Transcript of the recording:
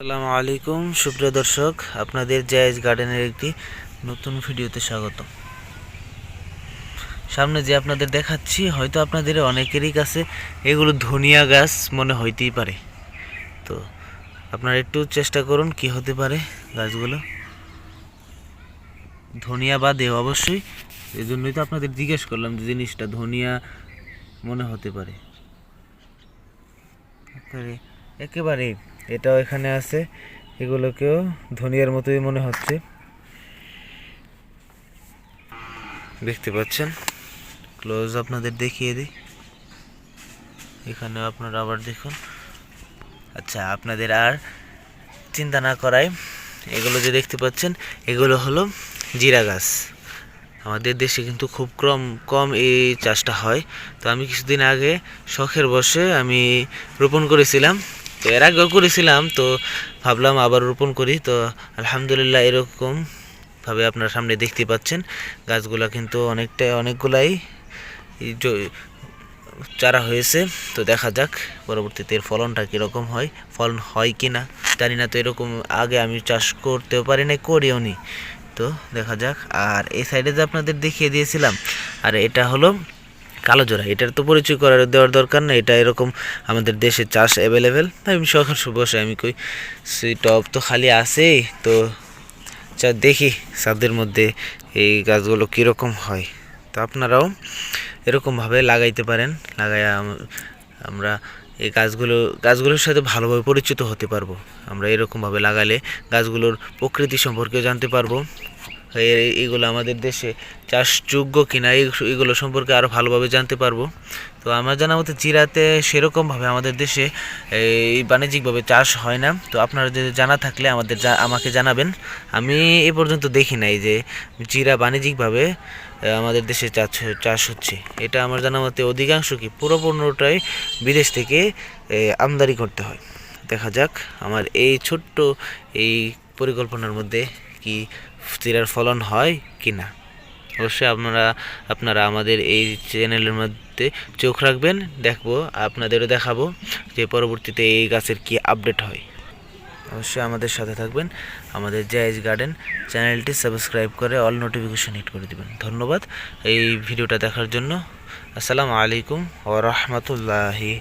আসসালামু আলাইকুম, সুপ্রিয় দর্শক, আপনাদের জায়েজ গার্ডেনের একটি নতুন ভিডিওতে স্বাগত সামনে যে আপনাদের দেখাচ্ছি, হয়তো আপনাদের অনেকেরই কাছে এগুলো ধনিয়া গাছ মনে হইতেই পারে। তো আপনারা একটু চেষ্টা করুন কি হতে পারে গাছগুলো। ধনিয়া বাদে অবশ্যই এই জন্যই তো আপনাদের জিজ্ঞেস করলাম যে জিনিসটা ধনিয়া মনে হতে পারে। একেবারে একেবারে এটাও এখানে আছে। এগুলোকেও ধনিয়ার মতোই মনে হচ্ছে। দেখতে পাচ্ছেন? ক্লোজ আপনাদের দেখিয়ে দিই। এখানেও আপনারা আবার দেখুন। আচ্ছা আপনাদের আর চিন্তা না করায় এগুলো যে দেখতে পাচ্ছেন, এগুলো হলো জিরা গাছ। আমাদের দেশে কিন্তু খুব কম কম এই চাষটা হয়। তো আমি কিছুদিন আগে শখের বসে আমি রোপণ করেছিলাম। তো এর আগেও করেছিলাম, তো ভাবলাম আবার রোপণ করি। তো আলহামদুলিল্লাহ এরকম ভাবে আপনার সামনে দেখতে পাচ্ছেন। গাছগুলা কিন্তু অনেকটা অনেকগুলাই চারা হয়েছে। তো দেখা যাক পরবর্তীতে এর ফলনটা কীরকম হয়, ফলন হয় কি না জানি না, তো এরকম আগে আমি চাষ করতেও পারি না করিও নি। তো দেখা যাক। আর এই সাইডে যে আপনাদের দেখিয়ে দিয়েছিলাম, আর এটা হলো কালো জোড়া, এটার তো পরিচয় করার দেওয়ার দরকার না এটা এরকম আমাদের দেশে চাষ অ্যাভেলেবেল আমি সকাল বসে, আমি কই, সেই টব তো খালি আছেই, তো চা দেখি সাদের মধ্যে এই গাছগুলো কীরকম হয়। তো আপনারাও এরকমভাবে লাগাইতে পারেন, লাগাইয়া আমরা এই গাছগুলো, গাছগুলোর সাথে ভালোভাবে পরিচিত হতে পারব। আমরা এরকমভাবে লাগালে গাছগুলোর প্রকৃতি সম্পর্কে জানতে পারব। এ- এইগুলো আমাদের দেশে চাষযোগ্য কিনা, এই- এগুলো সম্পর্কে আরও ভালোভাবে জানতে পারব। তো আমার জানা মতে চিরাতে সেরকমভাবে আমাদের দেশে এই বাণিজ্যিকভাবে চাষ হয় না। তো আপনারা যদি জানা থাকলে আমাদের আমাকে জানাবেন। আমি এ পর্যন্ত দেখি নাই যে জিরা বাণিজ্যিকভাবে আমাদের দেশে চাষ চাষ হচ্ছে। এটা আমার জানা মতে অধিকাংশ কি পুরো পণ্যটাই বিদেশ থেকে আমদানি করতে হয়। দেখা যাক, আমার এই ছোট্ট এই পরিকল্পনার মধ্যে কি চিরার ফলন হয় কি না? অবশ্যই আপনারা আপনারা আমাদের এই চ্যানেলের মধ্যে চোখ রাখবেন, দেখব, আপনাদেরও দেখাবো যে পরবর্তীতে এই গাছের কি আপডেট হয়। অবশ্যই আমাদের সাথে থাকবেন, আমাদের জায়েজ গার্ডেন চ্যানেলটি সাবস্ক্রাইব করে অল নোটিফিকেশন হিট করে দিবেন। ধন্যবাদ এই ভিডিওটা দেখার জন্য। আসসালামু আলাইকুম ওয়া রাহমাতুল্লাহি